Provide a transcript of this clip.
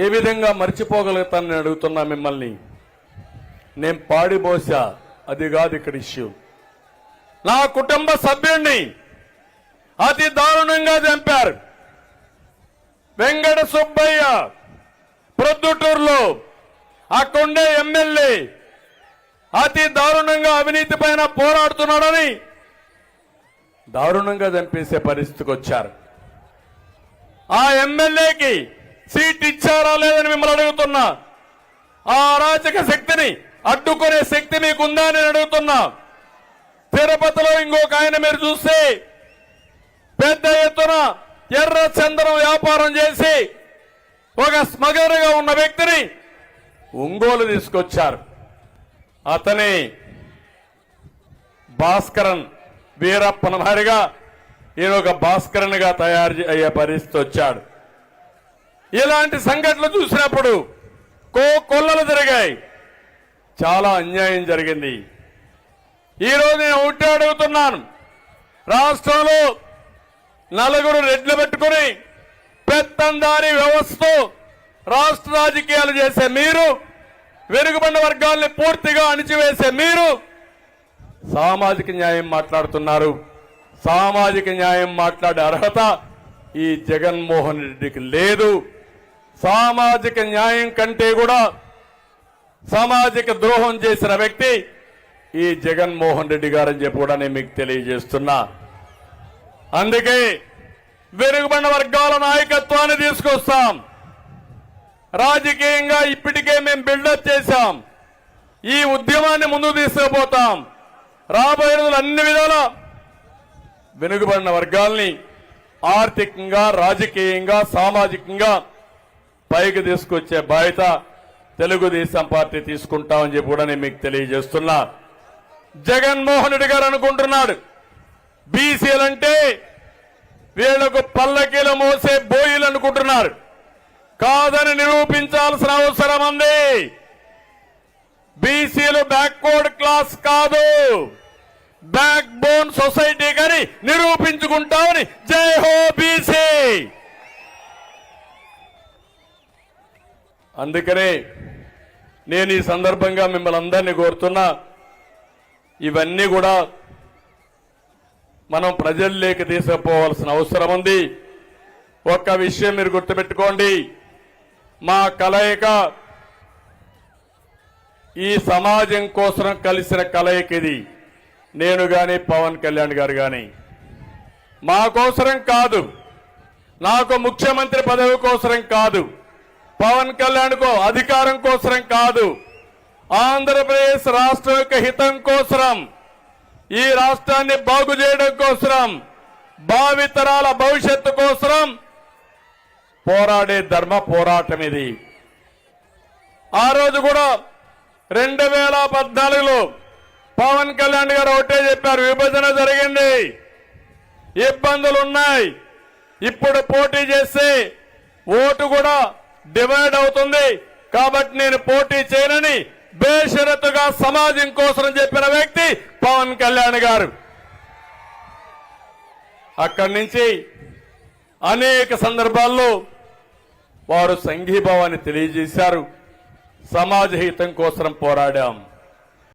ఏ విధంగా మర్చిపోగలుగుతానని అడుగుతున్నా మిమ్మల్ని? నేను పాడిపోసా అది కాదు ఇక్కడ ఇష్యూ. నా కుటుంబ సభ్యుణ్ణి అతి దారుణంగా చంపారు. వెంకట సుబ్బయ్య ప్రొద్దుటూరులో అక్కడుండే ఎమ్మెల్యే అతి దారుణంగా అవినీతి పైన పోరాడుతున్నాడని దారుణంగా చంపేసే పరిస్థితికి వచ్చారు. ఆ ఎమ్మెల్యేకి సీట్ ఇచ్చారా లేదని మిమ్మల్ని అడుగుతున్నా. ఆ అరాచక శక్తిని అడ్డుకునే శక్తి మీకుందా అని అడుగుతున్నా. తిరుపతిలో ఇంకొక ఆయన మీరు చూస్తే పెద్ద ఎత్తున ఎర్ర చందనం వ్యాపారం చేసి ఒక స్మగరుగా ఉన్న వ్యక్తిని ఒంగోలు తీసుకొచ్చారు. అతని భాస్కరన్ వీరప్పన మారిగా ఈయన ఒక భాస్కరన్గా తయారు అయ్యే పరిస్థితి వచ్చాడు. ఇలాంటి సంఘటనలు చూసినప్పుడు కో కొల్లలు జరిగాయి చాలా అన్యాయం జరిగింది. ఈరోజు నేను ఒకటే అడుగుతున్నాను. రాష్ట్రంలో నలుగురు రెడ్లు పెట్టుకుని పెత్తందారి వ్యవస్థ రాష్ట్ర రాజకీయాలు చేసే మీరు వెనుకబడిన వర్గాల్ని పూర్తిగా అణిచివేసే మీరు సామాజిక న్యాయం మాట్లాడుతున్నారు. సామాజిక న్యాయం మాట్లాడే అర్హత ఈ జగన్మోహన్ రెడ్డికి లేదు. సామాజిక న్యాయం కంటే కూడా సామాజిక ద్రోహం చేసిన వ్యక్తి ఈ జగన్మోహన్ రెడ్డి గారని చెప్పి కూడా నేను మీకు తెలియజేస్తున్నా. అందుకే వెనుకబడిన వర్గాల నాయకత్వాన్ని తీసుకొస్తాం. రాజకీయంగా ఇప్పటికే మేము బిల్డప్ చేశాం. ఈ ఉద్యమాన్ని ముందుకు తీసుకుపోతాం. రాబోయే రోజులు అన్ని విధాల వెనుకబడిన వర్గాల్ని ఆర్థికంగా రాజకీయంగా సామాజికంగా పైకి తీసుకొచ్చే బాధ్యత తెలుగుదేశం పార్టీ తీసుకుంటామని చెప్పి కూడా నేను మీకు తెలియజేస్తున్నా. జగన్మోహన్ రెడ్డి గారు అనుకుంటున్నాడు బీసీలంటే వీళ్ళకు పల్లకీలు మోసే బోయిలు అనుకుంటున్నారు. కాదని నిరూపించాల్సిన అవసరం ఉంది. బీసీలు బ్యాక్వర్డ్ క్లాస్ కాదు. బ్యాక్ బోన్ సొసైటీ కానీ నిరూపించుకుంటామని జై హో బీసీ! అందుకనే నేను ఈ సందర్భంగా మిమ్మల్ని అందరినీ కోరుతున్నా ఇవన్నీ కూడా మనం ప్రజల్లోకి తీసుకుపోవాల్సిన అవసరం ఉంది. ఒక్క విషయం మీరు గుర్తుపెట్టుకోండి. మా కలయిక ఈ సమాజం కోసం కలిసిన కలయిక ఇది. నేను కానీ పవన్ కళ్యాణ్ గారు కానీ మా కోసరం కాదు. నాకు ముఖ్యమంత్రి పదవి కోసరం కాదు. పవన్ కళ్యాణ్కో అధికారం కోసరం కాదు. ఆంధ్రప్రదేశ్ రాష్ట్రం యొక్క హితం కోసరం. ఈ రాష్ట్రాన్ని బాగు చేయడం కోసరం. భావితరాల భవిష్యత్తు కోసరం. పోరాడే ధర్మ పోరాటం ఇది ఆ రోజు కూడా రెండు వేల పద్నాలుగులో పవన్ కళ్యాణ్ గారు ఒకటే చెప్పారు విభజన జరిగింది. ఇబ్బందులు ఉన్నాయి ఇప్పుడు పోటీ చేస్తే ఓటు కూడా డివైడ్ అవుతుంది. కాబట్టి నేను పోటీ చేయనని బేషరతుగా సమాజం కోసం చెప్పిన వ్యక్తి పవన్ కళ్యాణ్ గారు. అక్కడి నుంచి అనేక సందర్భాల్లో వారు సంఘీభావాన్ని తెలియజేశారు. సమాజ హితం కోసం పోరాడాం.